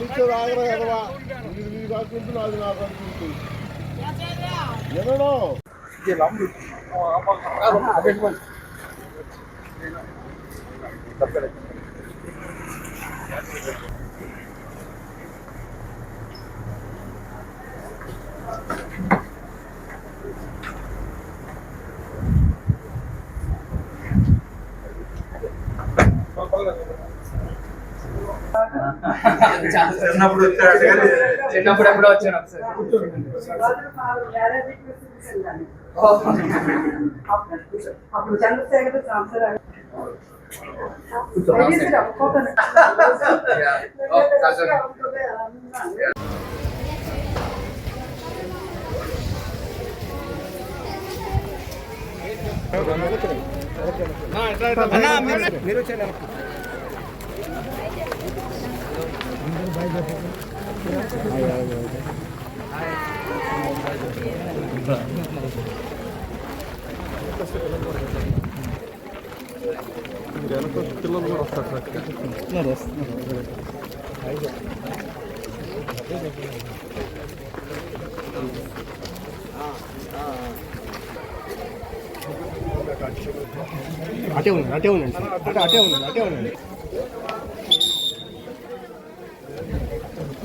ఇచ్చేది ఆగ్రహ ఎదవా ఇది నీకు అనుకుంటుంది అది నాకు అనుకుంటుంది ఎన్నడో Thank you. చిన్నప్పుడు వచ్చాడు చిన్నప్పుడు ఎప్పుడో వచ్చాను ఒకసారి. అప్పుడు చంద్రశేఖర్ సంవత్సరాలు Oh, cousin. అటే ఉండండి అటే ఉండండి అటే అటే ఉండండి అటే ఉండండి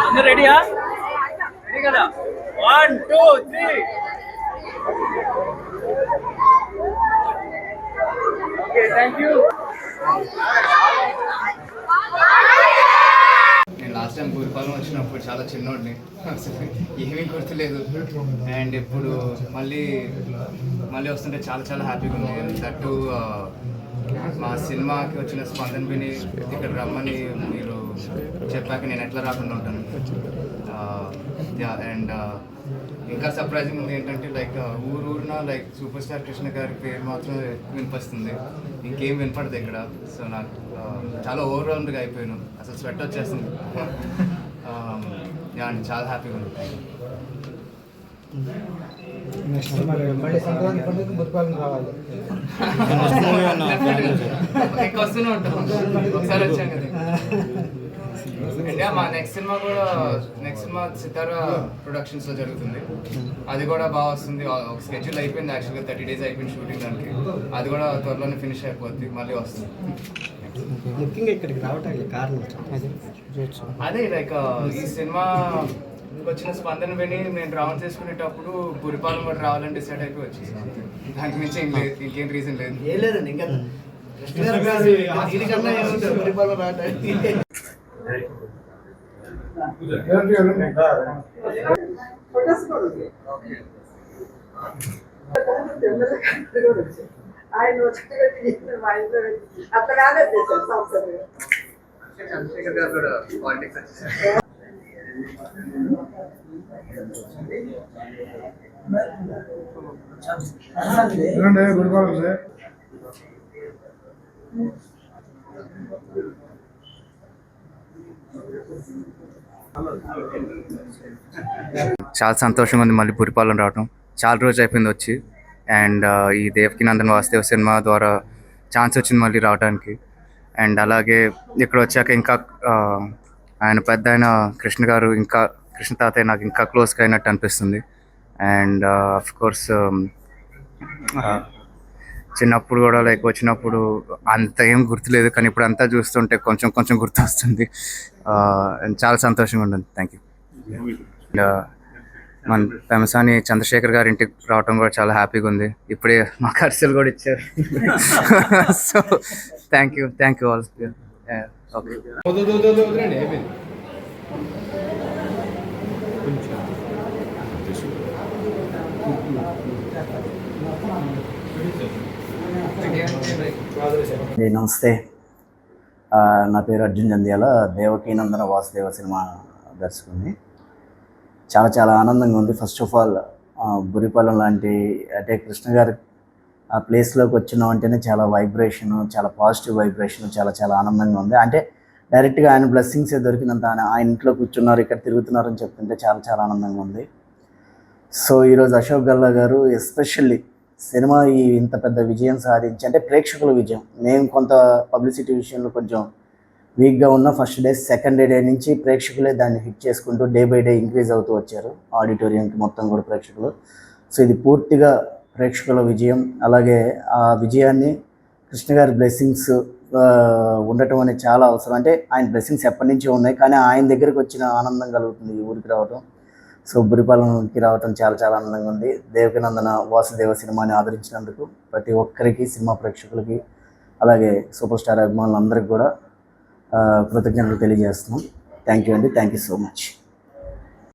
అందరు రెడీయా? రెడీ కదా? One two three okay thank you నేను లాస్ట్ టైం గురిపాలెం వచ్చినప్పుడు చాలా చిన్నోడిని. ఏమీ గుర్తులేదు. అండ్ ఇప్పుడు మళ్ళీ మళ్ళీ వస్తుంటే చాలా చాలా హ్యాపీగా ఉంది దట్టు సినిమాకి వచ్చిన స్పందన విని ఇక్కడ రమ్మని మీరు చెప్పాక నేను ఎట్లా రాకుండా ఉంటాను. అండ్ ఇంకా సర్ప్రైజింగ్ ఉంది ఏంటంటే లైక్ ఊరు ఊరిన లైక్ సూపర్ స్టార్ కృష్ణ గారి పేరు మాత్రం వినిపిస్తుంది. ఇంకేం వినపడదు ఇక్కడ. సో నాకు చాలా ఓవరాల్డ్గా అయిపోయాను. అసలు స్వెట్ వచ్చేస్తుంది యా చాలా హ్యాపీగా ఉంది. Mm-hmm. మళ్ళీ సంక్రాంతి పండుగ రావాలి వస్తూనే ఉంటాం ఒకసారి వచ్చాం కదా మా నెక్స్ట్ సినిమా కూడా నెక్స్ట్ సినిమా సితార ప్రొడక్షన్స్లో జరుగుతుంది అది కూడా బాగా వస్తుంది ఒక స్కెడ్యూల్ అయిపోయింది యాక్చువల్గా థర్టీ డేస్ అయిపోయింది షూటింగ్ దానికి అది కూడా త్వరలోనే ఫినిష్ అయిపోద్ది మళ్ళీ వస్తుంది ముఖ్యంగా ఇక్కడికి రావటానికి కారణం అదే లైక్ ఈ సినిమా వచ్చిన స్పందన విని నేను రౌండ్ చేసుకునేటప్పుడు పురిపాలెం కూడా రావాలని డిసైడ్ అయిపోయి వచ్చేసాను దానికి మించి ఏం లేదు ఇంకేం రీజన్ లేదు. ఏం లేదండి ఇంకా ఆయన వచ్చి మా ఇంట్లో పెట్టి అక్కడ ఆర్డర్ చేశారు సంవత్సరం చంద్రశేఖర్ గారు కూడా పాలిటిక్స్ వచ్చేసారు. చాలా సంతోషంగా ఉంది మళ్ళీ పురిపాలెం రావడం చాలా రోజు అయిపోయింది వచ్చి. అండ్ ఈ దేవకి నందన్ వాస్తవ సినిమా ద్వారా ఛాన్స్ వచ్చింది మళ్ళీ రావడానికి అండ్ అలాగే ఇక్కడ వచ్చాక ఇంకా ఆయన పెద్ద ఆయన కృష్ణ గారు ఇంకా కృష్ణ తాతయ్య నాకు ఇంకా క్లోజ్గా అయినట్టు అనిపిస్తుంది. అండ్ అఫ్ కోర్స్ చిన్నప్పుడు కూడా లైక్ వచ్చినప్పుడు అంత ఏం గుర్తులేదు కానీ ఇప్పుడు అంతా చూస్తుంటే కొంచెం కొంచెం గుర్తు వస్తుంది అండ్ uh, చాలా సంతోషంగా ఉంటుంది థ్యాంక్ యూ మన పెమసాని చంద్రశేఖర్ గారి ఇంటికి రావటం కూడా చాలా హ్యాపీగా ఉంది. ఇప్పుడే మా ఖర్చులు కూడా ఇచ్చారు. So thank you thank you all నమస్తే. నా పేరు అర్జున్ జంధ్యాల దేవకీనందన వాసుదేవ సినిమా దర్శకుని చాలా చాలా ఆనందంగా ఉంది. ఫస్ట్ ఆఫ్ ఆల్ బురిపాలెం లాంటి అంటే కృష్ణ గారు ఆ ప్లేస్లోకి వచ్చిన వెంటనే చాలా వైబ్రేషన్ చాలా పాజిటివ్ వైబ్రేషన్ చాలా చాలా ఆనందంగా ఉంది. అంటే డైరెక్ట్గా ఆయన బ్లెస్సింగ్సే దొరికినంత ఆయన ఆయన ఇంట్లో కూర్చున్నారు ఇక్కడ తిరుగుతున్నారు అని చెప్తుంటే చాలా చాలా ఆనందంగా ఉంది. సో ఈరోజు అశోక్ గల్లా గారు ఎస్పెషల్లీ సినిమా ఈ ఇంత పెద్ద విజయం సాధించి అంటే ప్రేక్షకుల విజయం. మేము కొంత పబ్లిసిటీ విషయంలో కొంచెం వీక్గా ఉన్న ఫస్ట్ డే సెకండ్ డే నుంచి ప్రేక్షకులే దాన్ని హిట్ చేసుకుంటూ డే బై డే ఇంక్రీజ్ అవుతూ వచ్చారు. ఆడిటోరియంకి మొత్తం కూడా ప్రేక్షకులు. సో ఇది పూర్తిగా ప్రేక్షకుల విజయం అలాగే ఆ విజయాన్ని కృష్ణ గారి బ్లెస్సింగ్స్ ఉండటం అనేది చాలా అవసరం. అంటే ఆయన బ్లెస్సింగ్స్ ఎప్పటి నుంచో ఉన్నాయి కానీ ఆయన దగ్గరికి వచ్చిన ఆనందం కలుగుతుంది ఈ ఊరికి రావటం. సో బురిపాలెంకి రావటం చాలా చాలా ఆనందంగా ఉంది. దేవకినందన వాసుదేవ సినిమాని ఆదరించినందుకు ప్రతి ఒక్కరికి సినిమా ప్రేక్షకులకి అలాగే సూపర్ స్టార్ అభిమానులందరికీ కూడా కృతజ్ఞతలు తెలియజేస్తున్నాం. థ్యాంక్ యూ అండి. Thank you so much